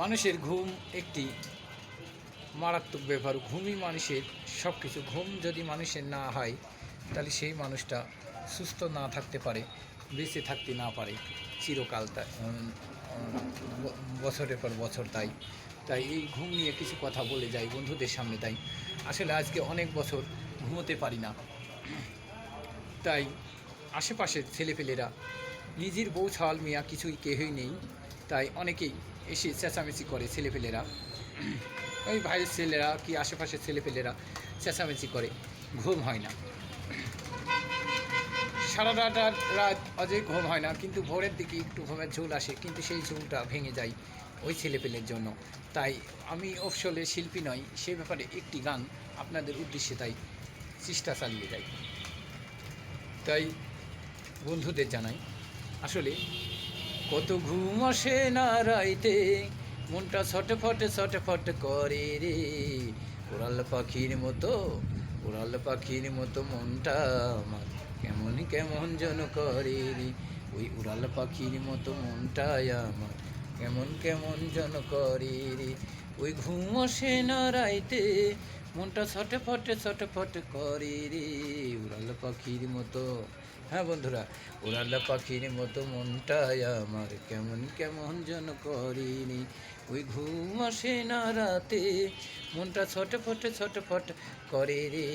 মানুষের ঘুম একটি মারাত্মক ব্যাপার। ঘুমই মানুষের সব কিছু ঘুম যদি মানুষের না হয় তাহলে সেই মানুষটা সুস্থ না থাকতে পারে বেঁচে থাকতে না পারে চিরকাল তা উম, উম, ব- বছরের পর বছর তাই। তাই এই ঘুম নিয়ে কিছু কথা বলে যাই বন্ধুদের সামনে তাই। আসলে আজকে অনেক বছর ঘুমোতে পারি না। তাই আশেপাশের ছেলেপেলেরা নিজের বউ ছাওয়াল মিয়া কিছুই কেহই নেই। তাই অনেকেই এসে চেঁচামেচি করে ছেলেপেলেরা। ওই ভাইয়ের ছেলেরা কি আশেপাশের ছেলেপেলেরা চেঁচামেচি করে, ঘুম হয় না। সারা রাত রাত অজয় ঘুম হয় না, কিন্তু ভোরের দিকে একটু ঘুমের ঝোল আসে, কিন্তু সেই ঝোলটা ভেঙে যায় ওই ছেলেপেলের জন্য। তাই আমি অফসলে শিল্পী নই, সে ব্যাপারে একটি গান আপনাদের উদ্দেশ্যে তাই চেষ্টা চালিয়ে যাই। তাই বন্ধুদের জানাই, আসলে কত ঘুম আসে না রাইতে। মনটা ছটফট ছটফট করে রে। কোরাল পাখির মতো, কোরাল পাখির মতো মনটা আমার কেমন কেমন যেন করে রে। ওই উড়াল পাখির মতো মনটাই আমার কেমন কেমন যেন করে রে। ওই ঘুম আসে না রাইতে, মনটা ছটফট ছটফট করে রে। উড়াল পাখির মতো হ্যাঁ বন্ধুরা, উড়াল পাখির মতো মনটাই আমার কেমন কেমন যেন করিনি। ওই ঘুম আসে না রাতে, মনটা ছটফট ছটফট করে রে।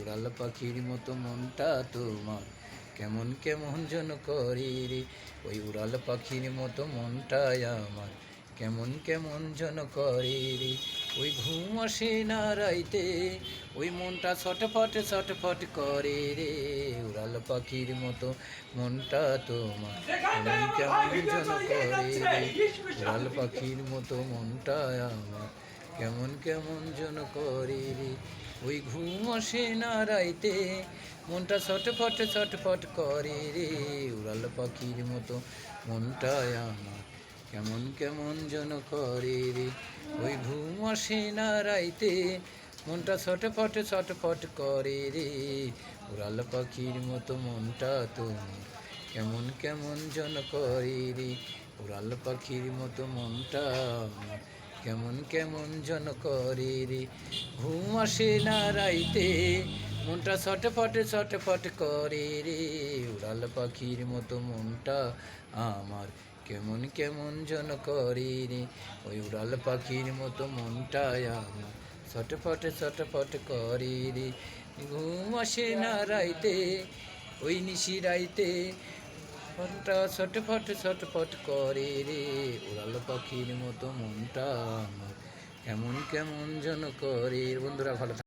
উড়াল পাখির মতো মনটা তোমার কেমন কেমন যেন করে রে। ওই উড়াল পাখির মতো মনটাই আমার কেমন কেমন যেন করে রে। ওই ঘুম আসে না রাইতে, ওই মনটা ছটফট ছটফট করে রে উড়াল পাখির মতো। মনটা তোমার কেমন যেন করে রে উড়াল পাখির মতো। মনটা আমার কেমন কেমন যেন করে রে। ওই ঘুম আসে না রাইতে, মনটা ছটফট ছটফট করে রে উড়াল পাখির মতো। মনটা আমার কেমন কেমন যেন করে রে। ওই ঘুম আসে না রাইতে, মনটা ছটফট ছটফট করে রে। উড়াল পাখির মতো মনটা তুমি, কেমন কেমন যেন করে রে। উড়াল পাখির মতো মনটা কেমন কেমন যেন করে রে। ঘুম আসে না রাইতে, মনটা ছটফট ছটফট করে রে। উড়াল পাখির মতো মনটা আমার কেমন কেমন যেন করে রে ওই উড়াল পাখির মতো মনটা আমার। ছটফট ছটফট করে রে ঘুম আসে না রাইতে, ওই নিশি রাইতে। মনটা ছটফট ছটফট করে রে উড়াল পাখির মতো মনটা আমার। কেমন কেমন যেন করে বন্ধুরা, ভালো।